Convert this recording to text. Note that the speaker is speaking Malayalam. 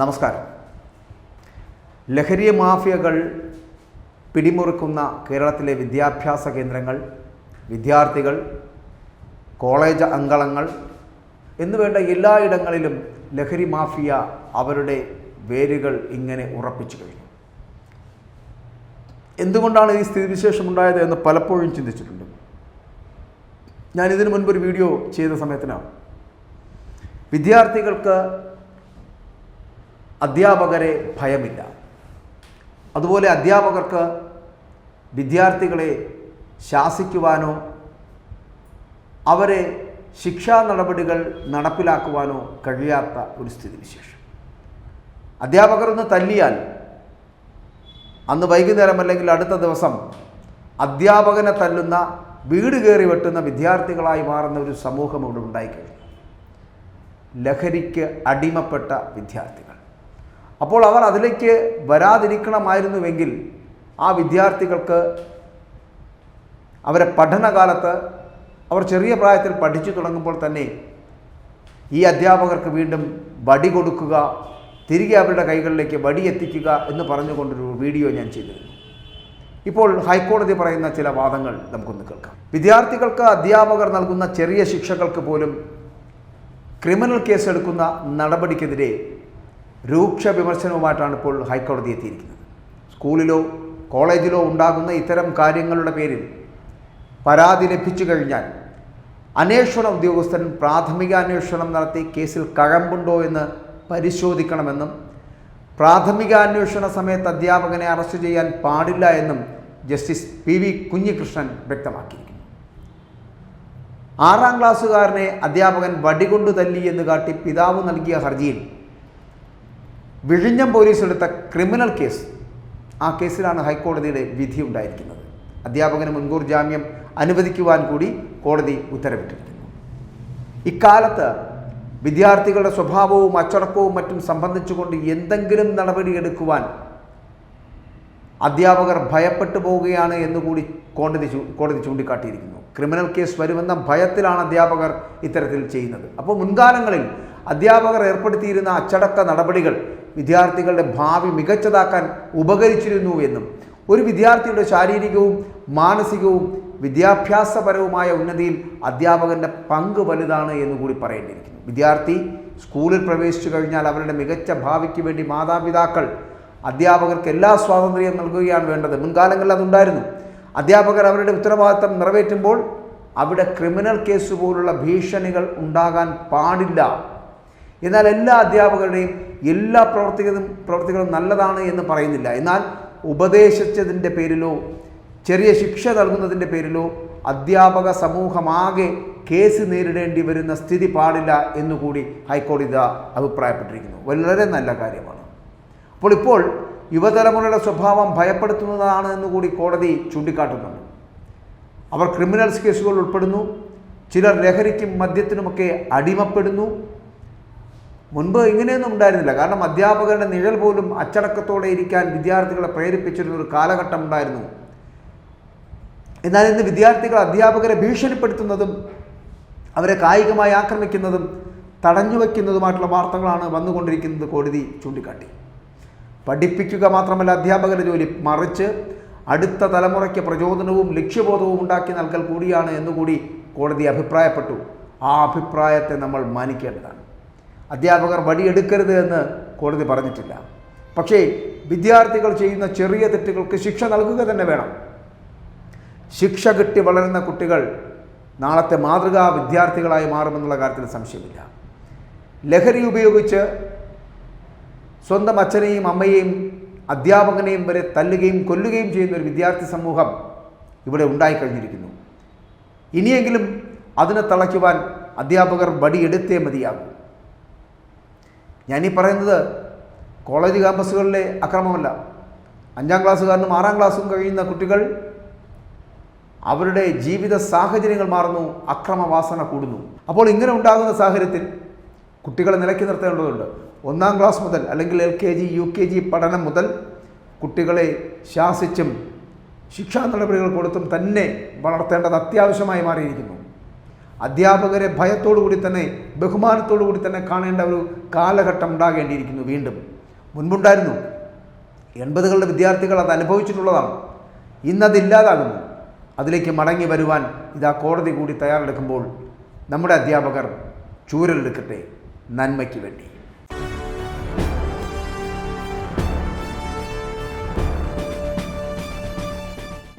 നമസ്കാരം. ലഹരി മാഫിയകൾ പിടിമുറുക്കുന്ന കേരളത്തിലെ വിദ്യാഭ്യാസ കേന്ദ്രങ്ങൾ വിദ്യാർത്ഥികൾ കോളേജ് അങ്കണങ്ങൾ എന്നുവേണ്ട എല്ലായിടങ്ങളിലും ലഹരി മാഫിയ അവരുടെ വേരുകൾ ഇങ്ങനെ ഉറപ്പിച്ചു കഴിഞ്ഞു. എന്തുകൊണ്ടാണ് ഈ സ്ഥിതിവിശേഷം ഉണ്ടായത് എന്ന് പലപ്പോഴും ചിന്തിച്ചിട്ടുണ്ട്. ഞാൻ ഇതിനു മുൻപ് ഒരു വീഡിയോ ചെയ്ത സമയത്തിനാണ്. വിദ്യാർത്ഥികൾക്ക് അധ്യാപകരെ ഭയമില്ല. അതുപോലെ അധ്യാപകർക്ക് വിദ്യാർത്ഥികളെ ശാസിക്കുവാനോ അവരെ ശിക്ഷാ നടപടികൾ നടപ്പിലാക്കുവാനോ കഴിയാത്ത ഒരു സ്ഥിതിവിശേഷം. അധ്യാപകർ ഒന്ന് തല്ലിയാൽ അന്ന് വൈകുന്നേരം അല്ലെങ്കിൽ അടുത്ത ദിവസം അധ്യാപകനെ തല്ലുന്ന വീട് കയറി വെട്ടുന്ന വിദ്യാർത്ഥികളായി മാറുന്ന ഒരു സമൂഹം ഇവിടെ ഉണ്ടായിക്കഴിഞ്ഞു. ലഹരിക്ക് അടിമപ്പെട്ട വിദ്യാർത്ഥികൾ. അപ്പോൾ അവർ അതിലേക്ക് വരാതിരിക്കണമായിരുന്നുവെങ്കിൽ ആ വിദ്യാർത്ഥികൾക്ക് അവരെ പഠനകാലത്ത് അവർ ചെറിയ പ്രായത്തിൽ പഠിച്ചു തുടങ്ങുമ്പോൾ തന്നെ ഈ അധ്യാപകർക്ക് വീണ്ടും വടി കൊടുക്കുക തിരികെ അവരുടെ കൈകളിലേക്ക് വടി എത്തിക്കുക എന്ന് പറഞ്ഞുകൊണ്ടൊരു വീഡിയോ ഞാൻ ചെയ്തിരുന്നു. ഇപ്പോൾ ഹൈക്കോടതി പറയുന്ന ചില വാദങ്ങൾ നമുക്കൊന്ന് കേൾക്കാം. വിദ്യാർത്ഥികൾക്ക് അധ്യാപകർ നൽകുന്ന ചെറിയ ശിക്ഷകൾക്ക് പോലും ക്രിമിനൽ കേസ് എടുക്കുന്ന നടപടിക്കെതിരെ രൂക്ഷ വിമർശനവുമായിട്ടാണ് ഇപ്പോൾ ഹൈക്കോടതി എത്തിയിരിക്കുന്നത്. സ്കൂളിലോ കോളേജിലോ ഉണ്ടാകുന്ന ഇത്തരം കാര്യങ്ങളുടെ പേരിൽ പരാതി ലഭിച്ചു കഴിഞ്ഞാൽ അന്വേഷണ ഉദ്യോഗസ്ഥൻ പ്രാഥമിക അന്വേഷണം നടത്തി കേസിൽ കഴമ്പുണ്ടോ എന്ന് പരിശോധിക്കണമെന്നും പ്രാഥമിക അന്വേഷണ സമയത്ത് അധ്യാപകനെ അറസ്റ്റ് ചെയ്യാൻ പാടില്ല എന്നും ജസ്റ്റിസ് പി വി കുഞ്ഞികൃഷ്ണൻ വ്യക്തമാക്കിയിരിക്കുന്നു. ആറാം ക്ലാസ്സുകാരനെ അധ്യാപകൻ വടികൊണ്ടു തല്ലി എന്ന് കാട്ടി പിതാവ് നൽകിയ ഹർജിയിൽ വിഴിഞ്ഞം പോലീസ് ക്രിമിനൽ കേസ് ആ കേസിലാണ് ഹൈക്കോടതിയുടെ വിധി ഉണ്ടായിരിക്കുന്നത്. അധ്യാപകന് മുൻകൂർ ജാമ്യം അനുവദിക്കുവാൻ കൂടി കോടതി ഉത്തരവിട്ടിരിക്കുന്നു. ഇക്കാലത്ത് വിദ്യാർത്ഥികളുടെ സ്വഭാവവും അച്ചടക്കവും മറ്റും സംബന്ധിച്ചുകൊണ്ട് എന്തെങ്കിലും നടപടിയെടുക്കുവാൻ അധ്യാപകർ ഭയപ്പെട്ടു പോവുകയാണ് എന്നുകൂടി കോടതി കോടതി ചൂണ്ടിക്കാട്ടിയിരിക്കുന്നു. ക്രിമിനൽ കേസ് വരുമെന്ന ഭയത്തിലാണ് അധ്യാപകർ ഇത്തരത്തിൽ ചെയ്യുന്നത്. അപ്പോൾ മുൻകാലങ്ങളിൽ അധ്യാപകർ ഏർപ്പെടുത്തിയിരുന്ന അച്ചടക്ക നടപടികൾ വിദ്യാർത്ഥികളുടെ ഭാവി മികച്ചതാക്കാൻ ഉപകരിച്ചിരുന്നു എന്നും ഒരു വിദ്യാർത്ഥിയുടെ ശാരീരികവും മാനസികവും വിദ്യാഭ്യാസപരവുമായ ഉന്നതിയിൽ അധ്യാപകന്റെ പങ്ക് വലുതാണ് എന്ന് കൂടി പറയേണ്ടിയിരിക്കുന്നു. വിദ്യാർത്ഥി സ്കൂളിൽ പ്രവേശിച്ചു കഴിഞ്ഞാൽ അവരുടെ മികച്ച ഭാവിക്ക് വേണ്ടി മാതാപിതാക്കൾ അധ്യാപകർക്ക് എല്ലാ സ്വാതന്ത്ര്യവും നൽകുകയാണ് വേണ്ടത്. മുൻകാലങ്ങളിൽ അതുണ്ടായിരുന്നു. അധ്യാപകർ അവരുടെ ഉത്തരവാദിത്തം നിറവേറ്റുമ്പോൾ അവിടെ ക്രിമിനൽ കേസ് പോലുള്ള ഭീഷണികൾ ഉണ്ടാകാൻ പാടില്ല. എന്നാൽ എല്ലാ അധ്യാപകരുടെയും എല്ലാ പ്രവർത്തികളും പ്രവർത്തികളും നല്ലതാണ് എന്ന് പറയുന്നില്ല. എന്നാൽ ഉപദേശിച്ചതിന്റെ പേരിലോ ചെറിയ ശിക്ഷ നൽകുന്നതിന്റെ പേരിലോ അധ്യാപക സമൂഹമാകെ കേസ് നേരിടേണ്ടി വരുന്ന സ്ഥിതി പാടില്ല എന്നുകൂടി ഹൈക്കോടതി അഭിപ്രായപ്പെട്ടിരിക്കുന്നു. വളരെ നല്ല കാര്യമാണ്. അപ്പോൾ ഇപ്പോൾ യുവതലമുറയുടെ സ്വഭാവം ഭയപ്പെടുത്തുന്നതാണ് എന്നുകൂടി കോടതി ചൂണ്ടിക്കാട്ടുന്നുണ്ട്. അവർ ക്രിമിനൽസ് കേസുകൾ ഉൾപ്പെടുന്നു ചിലർ ലഹരിക്കും മദ്യത്തിനുമൊക്കെ അടിമപ്പെടുന്നു മുൻപ് ഇങ്ങനെയൊന്നും ഉണ്ടായിരുന്നില്ല. കാരണം അധ്യാപകരുടെ നിഴൽ പോലും അച്ചടക്കത്തോടെ ഇരിക്കാൻ വിദ്യാർത്ഥികളെ പ്രേരിപ്പിച്ചിരുന്ന ഒരു കാലഘട്ടം ഉണ്ടായിരുന്നു. എന്നാൽ ഇന്ന് വിദ്യാർത്ഥികൾ അധ്യാപകരെ ഭീഷണിപ്പെടുത്തുന്നതും അവരെ കായികമായി ആക്രമിക്കുന്നതും തടഞ്ഞു വയ്ക്കുന്നതുമായിട്ടുള്ള വാർത്തകളാണ് വന്നുകൊണ്ടിരിക്കുന്നത് കോടതി ചൂണ്ടിക്കാട്ടി. പഠിപ്പിക്കുക മാത്രമല്ല അധ്യാപകരുടെ ജോലി മറിച്ച് അടുത്ത തലമുറയ്ക്ക് പ്രചോദനവും ലക്ഷ്യബോധവും ഉണ്ടാക്കി നൽകൽ കൂടിയാണ് എന്നുകൂടി കോടതി അഭിപ്രായപ്പെട്ടു. ആ അഭിപ്രായത്തെ നമ്മൾ മാനിക്കേണ്ടതാണ്. അധ്യാപകർ വടിയെടുക്കരുത് എന്ന് കോടതി പറഞ്ഞിട്ടില്ല. പക്ഷേ വിദ്യാർത്ഥികൾ ചെയ്യുന്ന ചെറിയ തെറ്റുകൾക്ക് ശിക്ഷ നൽകുക തന്നെ വേണം. ശിക്ഷ കിട്ടി വളരുന്ന കുട്ടികൾ നാളത്തെ മാതൃകാ വിദ്യാർത്ഥികളായി മാറുമെന്നുള്ള കാര്യത്തിൽ സംശയമില്ല. ലഹരി ഉപയോഗിച്ച് സ്വന്തം അച്ഛനെയും അമ്മയെയും അധ്യാപകനെയും വരെ തല്ലുകയും കൊല്ലുകയും ചെയ്യുന്ന ഒരു വിദ്യാർത്ഥി സമൂഹം ഇവിടെ ഉണ്ടായിക്കഴിഞ്ഞിരിക്കുന്നു. ഇനിയെങ്കിലും അതിനെ തളയ്ക്കുവാൻ അധ്യാപകർ വടിയെടുത്തേ മതിയാകും. ഞാനീ പറയുന്നത് കോളേജ് ക്യാമ്പസുകളിലെ അക്രമമല്ല. അഞ്ചാം ക്ലാസ്സുകാരനും ആറാം ക്ലാസ്സും കഴിയുന്ന കുട്ടികൾ അവരുടെ ജീവിത സാഹചര്യങ്ങൾ മാറുന്നു അക്രമവാസന കൂടുന്നു. അപ്പോൾ ഇങ്ങനെ ഉണ്ടാകുന്ന സാഹചര്യത്തിൽ കുട്ടികളെ നിലയ്ക്ക് നിർത്തേണ്ടതുണ്ട്. ഒന്നാം ക്ലാസ് മുതൽ അല്ലെങ്കിൽ L K G U K G പഠനം മുതൽ കുട്ടികളെ ശാസിച്ചും ശിക്ഷാ നടപടികൾ കൊടുത്തും തന്നെ വളർത്തേണ്ടത് അത്യാവശ്യമായി മാറിയിരിക്കുന്നു. അധ്യാപകരെ ഭയത്തോടുകൂടി തന്നെ ബഹുമാനത്തോടുകൂടി തന്നെ കാണേണ്ട ഒരു കാലഘട്ടം ഉണ്ടാകേണ്ടിയിരിക്കുന്നു വീണ്ടും. മുൻപുണ്ടായിരുന്നു. എൺപതുകളുടെ വിദ്യാർത്ഥികൾ അത് അനുഭവിച്ചിട്ടുള്ളതാണ്. ഇന്നതില്ലാതാകുന്നു. അതിലേക്ക് മടങ്ങി വരുവാൻ ഇതാ കോടതി കൂടി തയ്യാറെടുക്കുമ്പോൾ നമ്മുടെ അധ്യാപകർ ചൂരലെടുക്കട്ടെ. നന്മയ്ക്ക് വേണ്ടി.